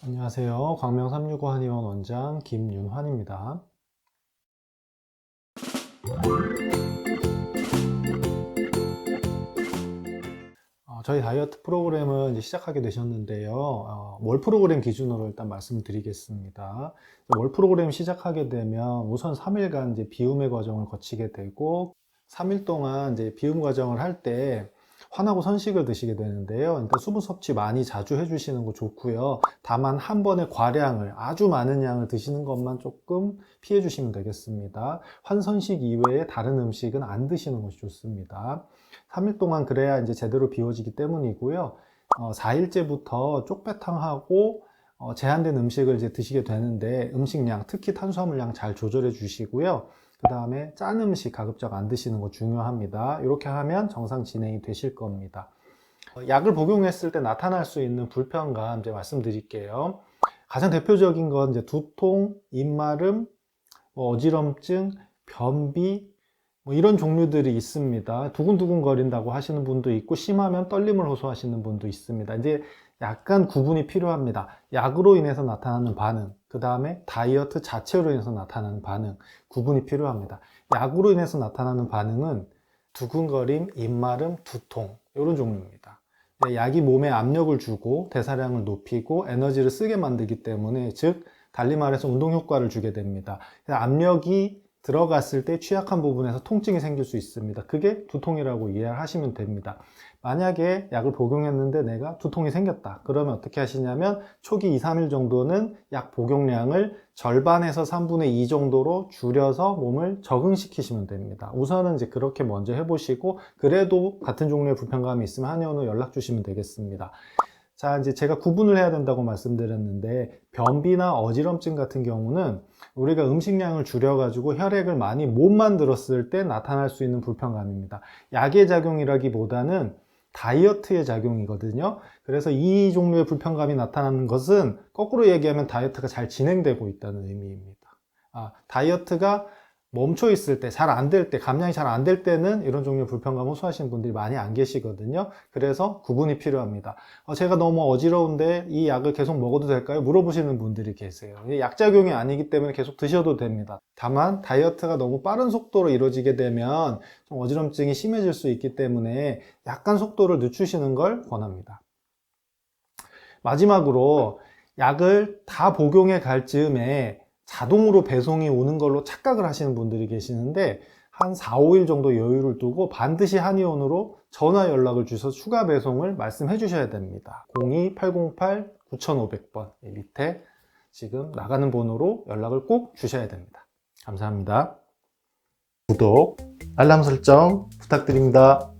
안녕하세요. 광명 365 한의원 원장 김윤환입니다. 어, 저희 다이어트 프로그램은 이제 시작하게 되셨는데요. 어, 월 프로그램 기준으로 일단 말씀드리겠습니다. 월 프로그램 시작하게 되면 우선 3일간 이제 비움의 과정을 거치게 되고 3일 동안 이제 비움 과정을 할때 환하고 선식을 드시게 되는데요. 일단 수분 섭취 많이 자주 해주시는 거 좋고요. 다만 한 번에 과량을 아주 많은 양을 드시는 것만 조금 피해 주시면 되겠습니다. 환선식 이외에 다른 음식은 안 드시는 것이 좋습니다. 3일 동안 그래야 이제 제대로 비워지기 때문이고요. 어, 4일째부터 쪽배탕하고 어, 제한된 음식을 이제 드시게 되는데 음식량, 특히 탄수화물량 잘 조절해 주시고요. 그 다음에 짠 음식 가급적 안 드시는 거 중요합니다. 이렇게 하면 정상 진행이 되실 겁니다. 어, 약을 복용했을 때 나타날 수 있는 불편감 이제 말씀드릴게요. 가장 대표적인 건 이제 두통, 입마름, 뭐 어지럼증, 변비, 뭐 이런 종류들이 있습니다. 두근두근 거린다고 하시는 분도 있고 심하면 떨림을 호소하시는 분도 있습니다. 이제 약간 구분이 필요합니다. 약으로 인해서 나타나는 반응, 그 다음에 다이어트 자체로 인해서 나타나는 반응, 구분이 필요합니다. 약으로 인해서 나타나는 반응은 두근거림, 입마름, 두통 이런 종류입니다. 네, 약이 몸에 압력을 주고 대사량을 높이고 에너지를 쓰게 만들기 때문에 즉 달리 말해서 운동 효과를 주게 됩니다. 압력이 들어갔을 때 취약한 부분에서 통증이 생길 수 있습니다. 그게 두통이라고 이해를 하시면 됩니다. 만약에 약을 복용했는데 내가 두통이 생겼다. 그러면 어떻게 하시냐면 초기 2, 3일 정도는 약 복용량을 절반에서 3분의 2 정도로 줄여서 몸을 적응시키시면 됩니다. 우선은 이제 그렇게 먼저 해보시고 그래도 같은 종류의 불편감이 있으면 한의원으로 연락 주시면 되겠습니다. 자, 이제 제가 구분을 해야 된다고 말씀드렸는데 변비나 어지럼증 같은 경우는 우리가 음식량을 줄여가지고 혈액을 많이 못 만들었을 때 나타날 수 있는 불편감입니다. 약의 작용이라기보다는 다이어트의 작용이거든요. 그래서 이 종류의 불편감이 나타나는 것은 거꾸로 얘기하면 다이어트가 잘 진행되고 있다는 의미입니다. 아, 다이어트가 멈춰 있을 때, 잘 안 될 때, 감량이 잘 안 될 때는 이런 종류의 불편감 호소하시는 분들이 많이 안 계시거든요. 그래서 구분이 필요합니다. 어, 제가 너무 어지러운데 이 약을 계속 먹어도 될까요? 물어보시는 분들이 계세요. 약작용이 아니기 때문에 계속 드셔도 됩니다. 다만 다이어트가 너무 빠른 속도로 이루어지게 되면 좀 어지럼증이 심해질 수 있기 때문에 약간 속도를 늦추시는 걸 권합니다. 마지막으로 약을 다 복용해 갈 즈음에 자동으로 배송이 오는 걸로 착각을 하시는 분들이 계시는데 한 4, 5일 정도 여유를 두고 반드시 한의원으로 전화 연락을 주셔서 추가 배송을 말씀해 주셔야 됩니다. 02-808-9500번 밑에 지금 나가는 번호로 연락을 꼭 주셔야 됩니다. 감사합니다. 구독, 알람 설정 부탁드립니다.